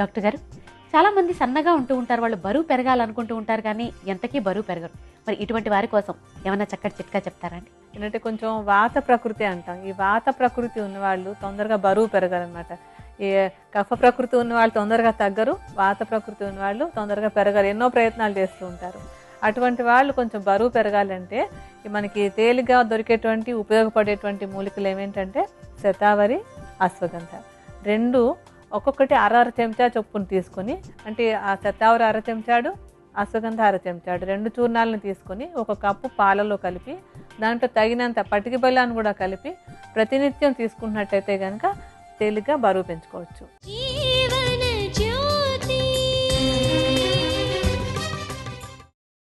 Doctor గారు చాలామంది సన్నగా ఉంటూ ఉంటారు వాళ్ళు బరువు పెరగాలనుకుంటూ ఉంటారు కానీ ఎంతకీ బరువు పెరగరు. మరి ఇటువంటి వారి కోసం ఏమైనా చక్కటి చిట్కా చెప్తారండి ఏంటంటే కొంచెం వాత ప్రకృతి అంటాం. ఈ వాత ప్రకృతి ఉన్నవాళ్ళు తొందరగా బరువు పెరగాలన్నమాట. ఈ కఫ ప్రకృతి ఉన్న వాళ్ళు తొందరగా తగ్గరు వాత ప్రకృతి ఉన్న వాళ్ళు తొందరగా పెరగరు ఎన్నో ప్రయత్నాలు చేస్తూ ఉంటారు. అటువంటి వాళ్ళు కొంచెం బరువు పెరగాలంటే మనకి తేలిగా దొరికేటువంటి ఉపయోగపడేటువంటి మూలికలు ఏమేంటంటే శతావరి అశ్వగంధ. రెండు ఒక్కొక్కటి అర అర చెంచా చొప్పున తీసుకొని అంటే ఆ శతావరి అర చెంచాడు అశ్వగంధ అర చెంచాడు రెండు చూర్ణాలను తీసుకొని ఒక కప్పు పాలలో కలిపి దాంట్లో తగినంత పటికి బెల్లాన్ని కూడా కలిపి ప్రతినిత్యం తీసుకున్నట్టయితే కనుక తేలిగ్గా బరువు పెంచుకోవచ్చు. ఈ